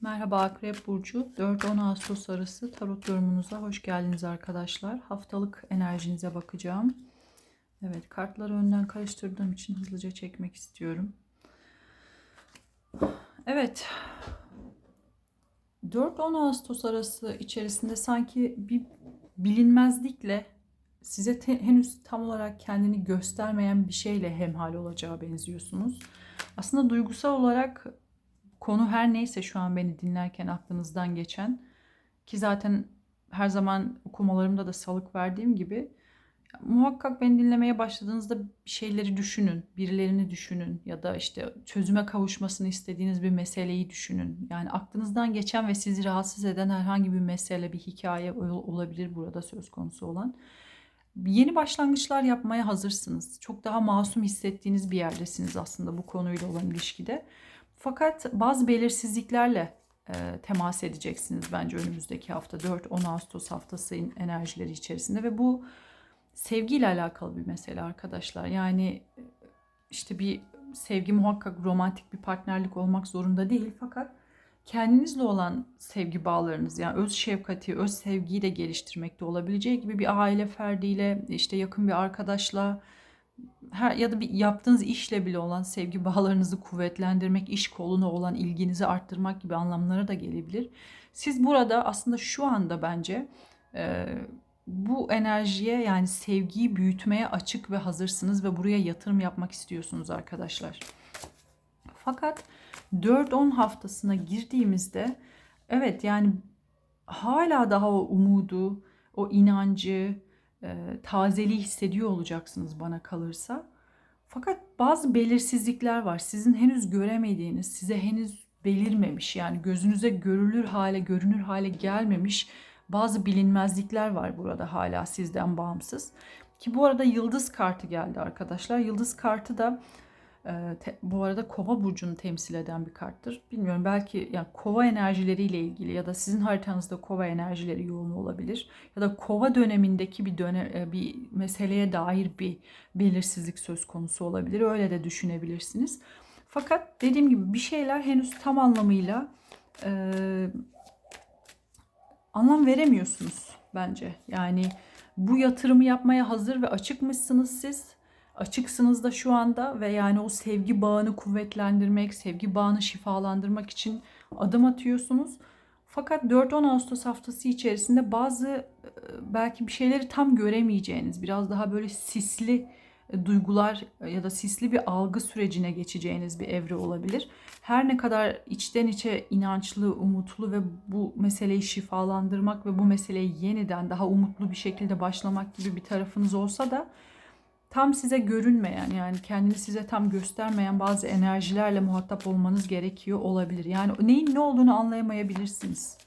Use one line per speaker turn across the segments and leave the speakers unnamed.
Merhaba Akrep Burcu. 4-10 Ağustos arası tarot yorumunuza hoş geldiniz arkadaşlar. Haftalık enerjinize bakacağım. Evet kartları önden karıştırdığım için hızlıca çekmek istiyorum. Evet. 4-10 Ağustos arası içerisinde sanki bir bilinmezlikle size te- henüz tam olarak kendini göstermeyen bir şeyle hemhal olacağı benziyorsunuz. Aslında duygusal olarak konu her neyse şu an beni dinlerken aklınızdan geçen ki zaten her zaman okumalarımda da salık verdiğim gibi muhakkak beni dinlemeye başladığınızda şeyleri düşünün, birilerini düşünün ya da işte çözüme kavuşmasını istediğiniz bir meseleyi düşünün. Yani aklınızdan geçen ve sizi rahatsız eden herhangi bir mesele, bir hikaye ol- olabilir burada söz konusu olan. Yeni başlangıçlar yapmaya hazırsınız. Çok daha masum hissettiğiniz bir yerdesiniz aslında bu konuyla olan ilişkide. Fakat bazı belirsizliklerle e, temas edeceksiniz bence önümüzdeki hafta 4-10 Ağustos haftası enerjileri içerisinde ve bu sevgiyle alakalı bir mesele arkadaşlar. Yani e, işte bir sevgi muhakkak romantik bir partnerlik olmak zorunda değil fakat kendinizle olan sevgi bağlarınız yani öz şefkati, öz sevgiyi de geliştirmekte olabileceği gibi bir aile ferdiyle, işte yakın bir arkadaşla her ya da bir yaptığınız işle bile olan sevgi bağlarınızı kuvvetlendirmek, iş koluna olan ilginizi arttırmak gibi anlamlara da gelebilir. Siz burada aslında şu anda bence e, bu enerjiye yani sevgiyi büyütmeye açık ve hazırsınız ve buraya yatırım yapmak istiyorsunuz arkadaşlar. Fakat 4-10 haftasına girdiğimizde evet yani hala daha o umudu, o inancı, e, tazeliği hissediyor olacaksınız bana kalırsa. Fakat bazı belirsizlikler var. Sizin henüz göremediğiniz, size henüz belirmemiş yani gözünüze görülür hale, görünür hale gelmemiş bazı bilinmezlikler var burada hala sizden bağımsız. Ki bu arada yıldız kartı geldi arkadaşlar. Yıldız kartı da te- bu arada kova burcunu temsil eden bir karttır. Bilmiyorum belki yani kova enerjileriyle ilgili ya da sizin haritanızda kova enerjileri yoğun olabilir. Ya da kova dönemindeki bir dönem e, bir meseleye dair bir belirsizlik söz konusu olabilir. Öyle de düşünebilirsiniz. Fakat dediğim gibi bir şeyler henüz tam anlamıyla e, anlam veremiyorsunuz bence. Yani bu yatırımı yapmaya hazır ve açıkmışsınız siz. Açıksınız da şu anda ve yani o sevgi bağını kuvvetlendirmek, sevgi bağını şifalandırmak için adım atıyorsunuz. Fakat 4-10 Ağustos haftası içerisinde bazı e, belki bir şeyleri tam göremeyeceğiniz, biraz daha böyle sisli e, duygular ya da sisli bir algı sürecine geçeceğiniz bir evre olabilir. Her ne kadar içten içe inançlı, umutlu ve bu meseleyi şifalandırmak ve bu meseleyi yeniden daha umutlu bir şekilde başlamak gibi bir tarafınız olsa da tam size görünmeyen yani kendini size tam göstermeyen bazı enerjilerle muhatap olmanız gerekiyor olabilir. Yani neyin ne olduğunu anlayamayabilirsiniz.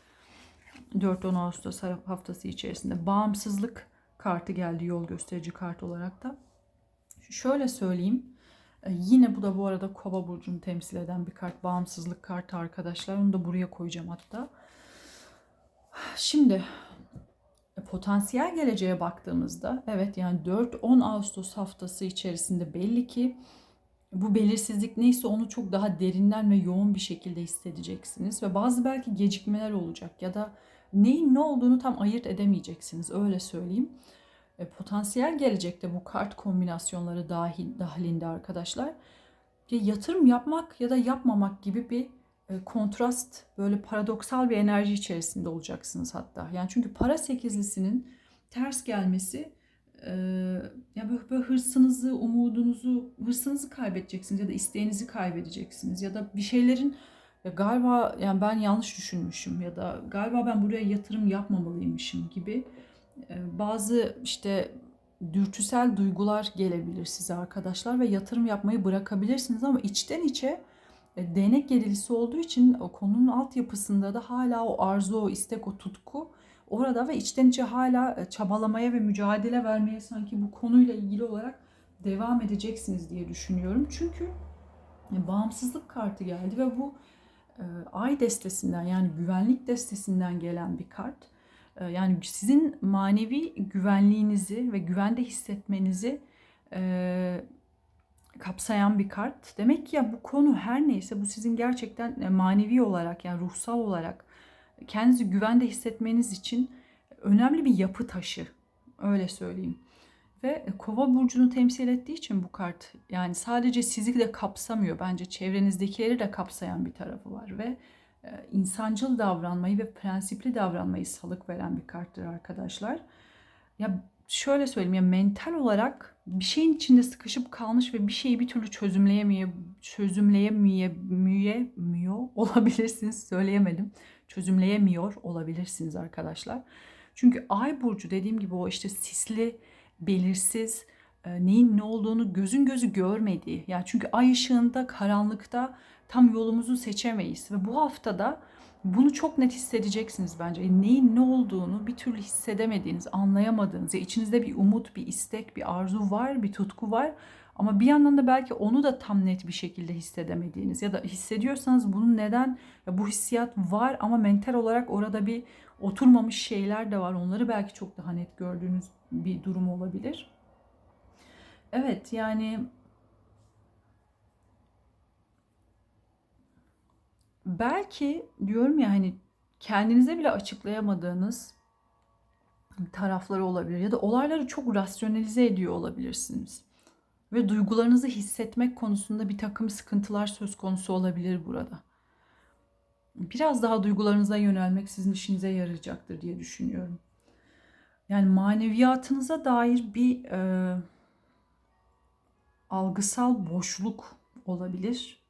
4-10 Ağustos haftası içerisinde bağımsızlık kartı geldi yol gösterici kart olarak da. Şöyle söyleyeyim. e, Yine bu da bu arada Kova burcunu temsil eden bir kart. Bağımsızlık kartı arkadaşlar. Onu da buraya koyacağım hatta. Şimdi potansiyel geleceğe baktığımızda evet yani 4-10 Ağustos haftası içerisinde belli ki bu belirsizlik neyse onu çok daha derinden ve yoğun bir şekilde hissedeceksiniz ve bazı belki gecikmeler olacak ya da neyin ne olduğunu tam ayırt edemeyeceksiniz öyle söyleyeyim. E, potansiyel gelecekte bu kart kombinasyonları dahil dahilinde arkadaşlar ya yatırım yapmak ya da yapmamak gibi bir kontrast böyle paradoksal bir enerji içerisinde olacaksınız hatta. Yani çünkü para sekizlisinin ters gelmesi e, ya böyle, böyle hırsınızı, umudunuzu, hırsınızı kaybedeceksiniz ya da isteğinizi kaybedeceksiniz ya da bir şeylerin ya galiba yani ben yanlış düşünmüşüm ya da galiba ben buraya yatırım yapmamalıymışım gibi e, bazı işte dürtüsel duygular gelebilir size arkadaşlar ve yatırım yapmayı bırakabilirsiniz ama içten içe e, değnek gerilisi olduğu için o konunun altyapısında da hala o arzu, o istek, o tutku orada ve içten içe hala e, çabalamaya ve mücadele vermeye sanki bu konuyla ilgili olarak devam edeceksiniz diye düşünüyorum. Çünkü e, bağımsızlık kartı geldi ve bu e, ay destesinden yani güvenlik destesinden gelen bir kart. E, yani sizin manevi güvenliğinizi ve güvende hissetmenizi e, kapsayan bir kart. Demek ki ya bu konu her neyse bu sizin gerçekten e, manevi olarak yani ruhsal olarak kendinizi güvende hissetmeniz için önemli bir yapı taşı. Öyle söyleyeyim. Ve kova burcunu temsil ettiği için bu kart yani sadece sizi de kapsamıyor. Bence çevrenizdekileri de kapsayan bir tarafı var. Ve e, insancıl davranmayı ve prensipli davranmayı salık veren bir karttır arkadaşlar. Ya şöyle söyleyeyim ya mental olarak bir şeyin içinde sıkışıp kalmış ve bir şeyi bir türlü çözümleyemeye çözümleyemiyor olabilirsiniz. Söyleyemedim. Çözümleyemiyor olabilirsiniz arkadaşlar. Çünkü ay burcu dediğim gibi o işte sisli, belirsiz, e, neyin ne olduğunu gözün gözü görmediği. Yani çünkü ay ışığında, karanlıkta tam yolumuzu seçemeyiz ve bu haftada bunu çok net hissedeceksiniz bence. E, neyin ne olduğunu bir türlü hissedemediğiniz, anlayamadığınız, ya içinizde bir umut, bir istek, bir arzu var, bir tutku var. Ama bir yandan da belki onu da tam net bir şekilde hissedemediğiniz ya da hissediyorsanız bunun neden ya bu hissiyat var ama mental olarak orada bir oturmamış şeyler de var. Onları belki çok daha net gördüğünüz bir durum olabilir. Evet yani belki diyorum ya hani kendinize bile açıklayamadığınız tarafları olabilir ya da olayları çok rasyonalize ediyor olabilirsiniz. Ve duygularınızı hissetmek konusunda bir takım sıkıntılar söz konusu olabilir burada. Biraz daha duygularınıza yönelmek sizin işinize yarayacaktır diye düşünüyorum. Yani maneviyatınıza dair bir e, algısal boşluk olabilir.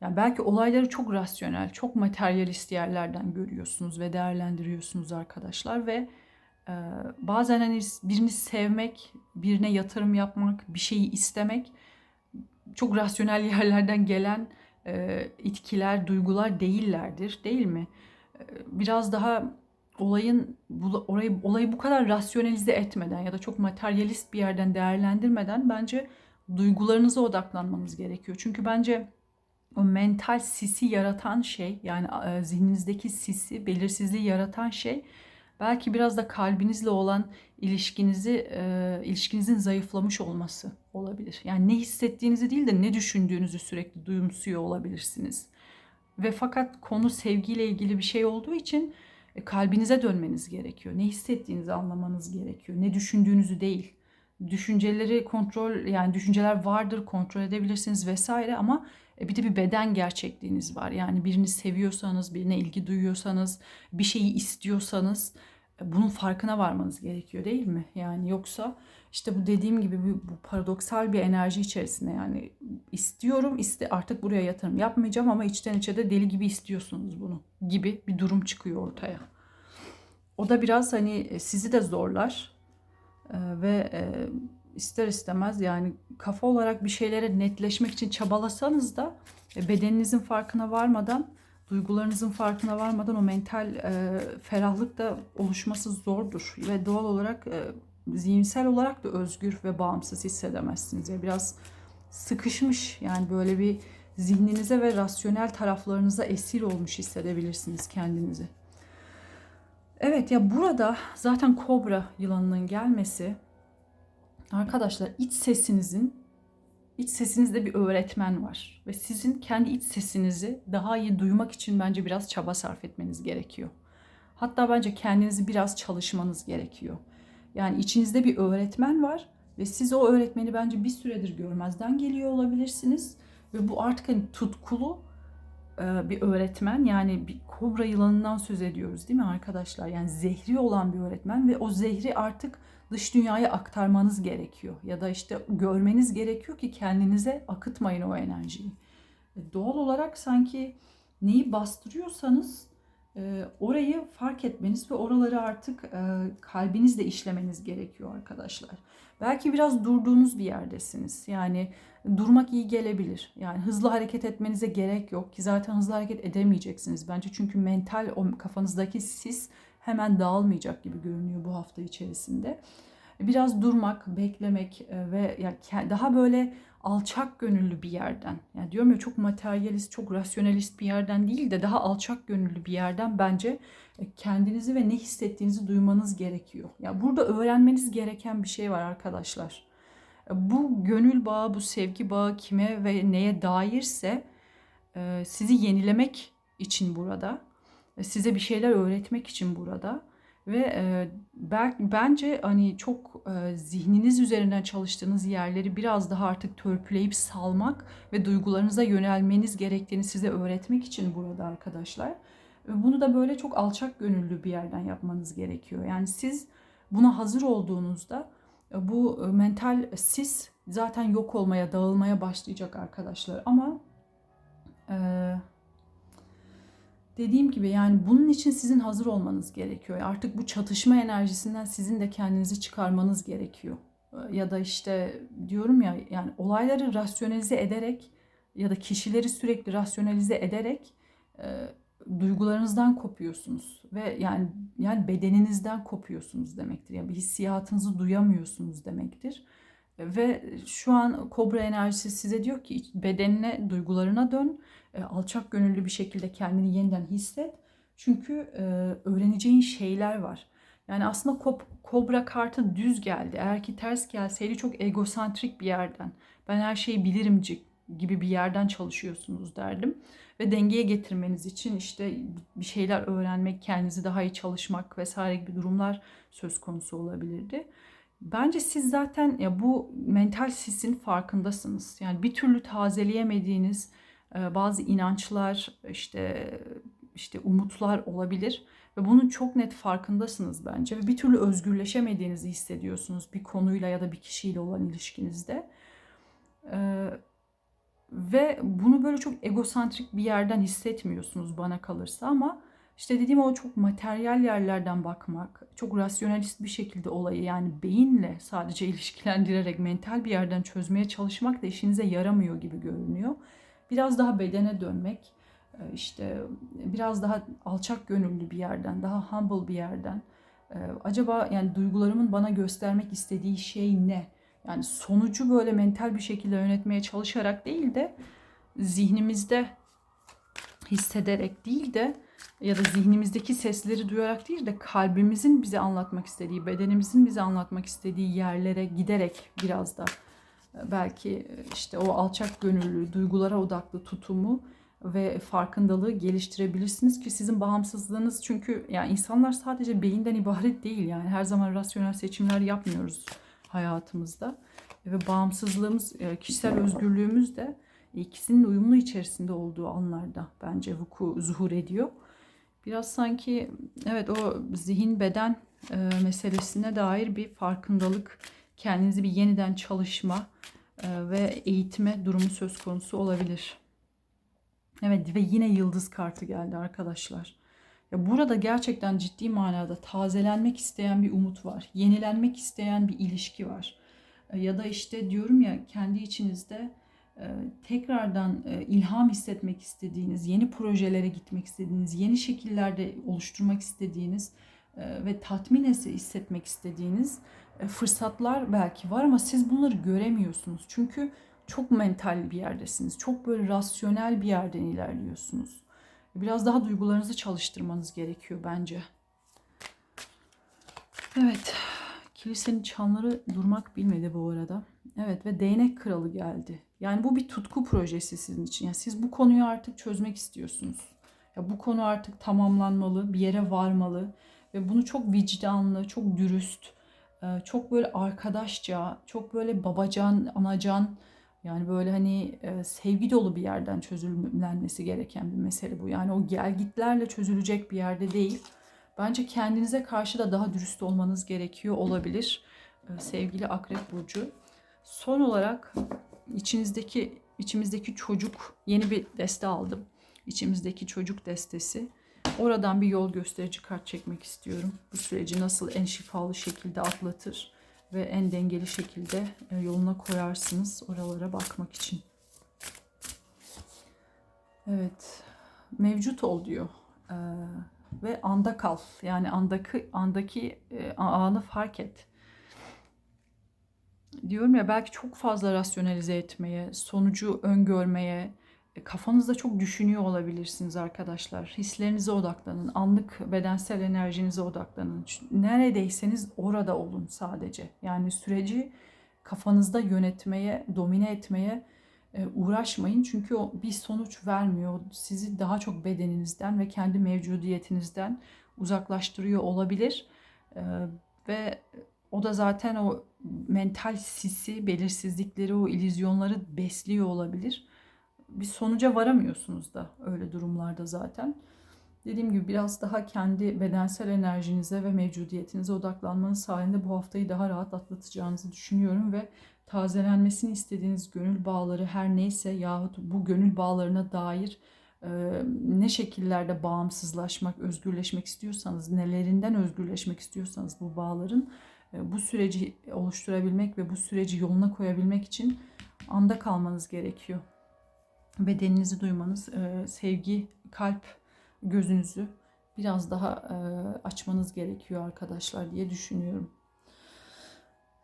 Yani belki olayları çok rasyonel, çok materyalist yerlerden görüyorsunuz ve değerlendiriyorsunuz arkadaşlar ve e, bazen hani birini sevmek, birine yatırım yapmak, bir şeyi istemek çok rasyonel yerlerden gelen e, itkiler, duygular değillerdir, değil mi? E, biraz daha olayın orayı olayı bu kadar rasyonalize etmeden ya da çok materyalist bir yerden değerlendirmeden bence duygularınıza odaklanmamız gerekiyor. Çünkü bence o mental sisi yaratan şey yani e, zihninizdeki sisi, belirsizliği yaratan şey belki biraz da kalbinizle olan ilişkinizi e, ilişkinizin zayıflamış olması olabilir. Yani ne hissettiğinizi değil de ne düşündüğünüzü sürekli duyumsuyor olabilirsiniz. Ve fakat konu sevgiyle ilgili bir şey olduğu için e, kalbinize dönmeniz gerekiyor. Ne hissettiğinizi anlamanız gerekiyor. Ne düşündüğünüzü değil. Düşünceleri kontrol yani düşünceler vardır kontrol edebilirsiniz vesaire ama bir de bir beden gerçekliğiniz var. Yani birini seviyorsanız, birine ilgi duyuyorsanız, bir şeyi istiyorsanız e, bunun farkına varmanız gerekiyor değil mi? Yani yoksa işte bu dediğim gibi bu, bu paradoksal bir enerji içerisinde yani istiyorum iste artık buraya yatırım yapmayacağım ama içten içe de deli gibi istiyorsunuz bunu gibi bir durum çıkıyor ortaya. O da biraz hani e, sizi de zorlar ve ister istemez yani kafa olarak bir şeylere netleşmek için çabalasanız da e, bedeninizin farkına varmadan, duygularınızın farkına varmadan o mental e, ferahlık da oluşması zordur ve doğal olarak e, zihinsel olarak da özgür ve bağımsız hissedemezsiniz. Yani biraz sıkışmış yani böyle bir zihninize ve rasyonel taraflarınıza esir olmuş hissedebilirsiniz kendinizi. Evet ya burada zaten kobra yılanının gelmesi Arkadaşlar iç sesinizin iç sesinizde bir öğretmen var ve sizin kendi iç sesinizi daha iyi duymak için bence biraz çaba sarf etmeniz gerekiyor. Hatta bence kendinizi biraz çalışmanız gerekiyor. Yani içinizde bir öğretmen var ve siz o öğretmeni bence bir süredir görmezden geliyor olabilirsiniz ve bu artık hani tutkulu bir öğretmen yani bir kobra yılanından söz ediyoruz değil mi arkadaşlar? Yani zehri olan bir öğretmen ve o zehri artık dış dünyaya aktarmanız gerekiyor. Ya da işte görmeniz gerekiyor ki kendinize akıtmayın o enerjiyi. E, doğal olarak sanki neyi bastırıyorsanız e, orayı fark etmeniz ve oraları artık e, kalbinizle işlemeniz gerekiyor arkadaşlar. Belki biraz durduğunuz bir yerdesiniz. Yani durmak iyi gelebilir. Yani hızlı hareket etmenize gerek yok ki zaten hızlı hareket edemeyeceksiniz bence. Çünkü mental o kafanızdaki sis hemen dağılmayacak gibi görünüyor bu hafta içerisinde. Biraz durmak, beklemek e, ve daha böyle alçak gönüllü bir yerden. Yani diyorum ya çok materyalist, çok rasyonalist bir yerden değil de daha alçak gönüllü bir yerden bence e, kendinizi ve ne hissettiğinizi duymanız gerekiyor. Ya yani burada öğrenmeniz gereken bir şey var arkadaşlar. Bu gönül bağı, bu sevgi bağı kime ve neye dairse e, sizi yenilemek için burada. e, Size bir şeyler öğretmek için burada. Ve e, ben, bence hani çok e, zihniniz üzerinden çalıştığınız yerleri biraz daha artık törpüleyip salmak ve duygularınıza yönelmeniz gerektiğini size öğretmek için burada arkadaşlar. Ve Bunu da böyle çok alçak gönüllü bir yerden yapmanız gerekiyor. Yani siz buna hazır olduğunuzda e, bu e, mental sis zaten yok olmaya, dağılmaya başlayacak arkadaşlar. Ama dediğim gibi yani bunun için sizin hazır olmanız gerekiyor. Artık bu çatışma enerjisinden sizin de kendinizi çıkarmanız gerekiyor. E, Ya da işte diyorum ya yani olayları rasyonelize ederek ya da kişileri sürekli rasyonelize ederek e, duygularınızdan kopuyorsunuz ve yani yani bedeninizden kopuyorsunuz demektir. Yani bir hissiyatınızı duyamıyorsunuz demektir. Ve şu an kobra enerjisi size diyor ki bedenine, duygularına dön. E, Alçak gönüllü bir şekilde kendini yeniden hisset. Çünkü e, öğreneceğin şeyler var. Yani aslında kobra kartı düz geldi. Eğer ki ters gelseydi çok egosantrik bir yerden. Ben her şeyi bilirimci gibi bir yerden çalışıyorsunuz derdim. Ve dengeye getirmeniz için işte bir şeyler öğrenmek, kendinizi daha iyi çalışmak vesaire gibi durumlar söz konusu olabilirdi. Bence siz zaten ya bu mental sisin farkındasınız. Yani bir türlü tazeleyemediğiniz e, bazı inançlar, işte işte umutlar olabilir ve bunun çok net farkındasınız bence ve bir türlü özgürleşemediğinizi hissediyorsunuz bir konuyla ya da bir kişiyle olan ilişkinizde. E, ve bunu böyle çok egosantrik bir yerden hissetmiyorsunuz bana kalırsa ama işte dediğim o çok materyal yerlerden bakmak, çok rasyonalist bir şekilde olayı yani beyinle sadece ilişkilendirerek mental bir yerden çözmeye çalışmak da işinize yaramıyor gibi görünüyor. Biraz daha bedene dönmek, e, işte biraz daha alçak gönüllü bir yerden, daha humble bir yerden. e, Acaba yani duygularımın bana göstermek istediği şey ne? Yani sonucu böyle mental bir şekilde yönetmeye çalışarak değil de zihnimizde hissederek değil de ya da zihnimizdeki sesleri duyarak değil de kalbimizin bize anlatmak istediği, bedenimizin bize anlatmak istediği yerlere giderek biraz da e, belki e, işte o alçak gönüllü, duygulara odaklı tutumu ve farkındalığı geliştirebilirsiniz ki sizin bağımsızlığınız. Çünkü yani insanlar sadece beyinden ibaret değil yani. Her zaman rasyonel seçimler yapmıyoruz hayatımızda. Ve bağımsızlığımız, e, kişisel özgürlüğümüz de ikisinin uyumlu içerisinde olduğu anlarda bence vuku zuhur ediyor. Biraz sanki evet o zihin beden e, meselesine dair bir farkındalık, kendinizi bir yeniden çalışma e, ve eğitme durumu söz konusu olabilir. Evet ve yine yıldız kartı geldi arkadaşlar. Ya burada gerçekten ciddi manada tazelenmek isteyen bir umut var. Yenilenmek isteyen bir ilişki var. E, Ya da işte diyorum ya kendi içinizde tekrardan e, ilham hissetmek istediğiniz, yeni projelere gitmek istediğiniz, yeni şekillerde oluşturmak istediğiniz e, ve tatmin hissetmek istediğiniz e, fırsatlar belki var ama siz bunları göremiyorsunuz. Çünkü çok mental bir yerdesiniz. Çok böyle rasyonel bir yerden ilerliyorsunuz. Biraz daha duygularınızı çalıştırmanız gerekiyor bence. Evet. Kilisenin çanları durmak bilmedi bu arada. Evet ve değnek kralı geldi. Yani bu bir tutku projesi sizin için. Yani siz bu konuyu artık çözmek istiyorsunuz. Ya bu konu artık tamamlanmalı, bir yere varmalı ve bunu çok vicdanlı, çok dürüst, e, çok böyle arkadaşça, çok böyle babacan, anacan yani böyle hani e, sevgi dolu bir yerden çözümlenmesi gereken bir mesele bu. Yani o gelgitlerle çözülecek bir yerde değil. Bence kendinize karşı da daha dürüst olmanız gerekiyor olabilir. e, Sevgili Akrep Burcu. Son olarak içinizdeki içimizdeki çocuk yeni bir deste aldım. İçimizdeki çocuk destesi. Oradan bir yol gösterici kart çekmek istiyorum. Bu süreci nasıl en şifalı şekilde atlatır ve en dengeli şekilde e, yoluna koyarsınız oralara bakmak için. Evet. Mevcut ol diyor. Ee, ve anda kal. Yani andaki andaki e, anı fark et diyorum ya belki çok fazla rasyonalize etmeye, sonucu öngörmeye, e, kafanızda çok düşünüyor olabilirsiniz arkadaşlar. Hislerinize odaklanın, anlık bedensel enerjinize odaklanın. Neredeyseniz orada olun sadece. Yani süreci kafanızda yönetmeye, domine etmeye e, uğraşmayın. Çünkü o bir sonuç vermiyor. Sizi daha çok bedeninizden ve kendi mevcudiyetinizden uzaklaştırıyor olabilir. E, ve o da zaten o mental sisi, belirsizlikleri, o illüzyonları besliyor olabilir. Bir sonuca varamıyorsunuz da öyle durumlarda zaten. Dediğim gibi biraz daha kendi bedensel enerjinize ve mevcudiyetinize odaklanmanız sayesinde bu haftayı daha rahat atlatacağınızı düşünüyorum ve tazelenmesini istediğiniz gönül bağları her neyse yahut bu gönül bağlarına dair e, ne şekillerde bağımsızlaşmak, özgürleşmek istiyorsanız, nelerinden özgürleşmek istiyorsanız bu bağların bu süreci oluşturabilmek ve bu süreci yoluna koyabilmek için anda kalmanız gerekiyor. Bedeninizi duymanız, e, sevgi, kalp gözünüzü biraz daha e, açmanız gerekiyor arkadaşlar diye düşünüyorum.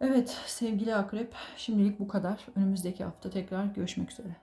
Evet sevgili akrep şimdilik bu kadar. Önümüzdeki hafta tekrar görüşmek üzere.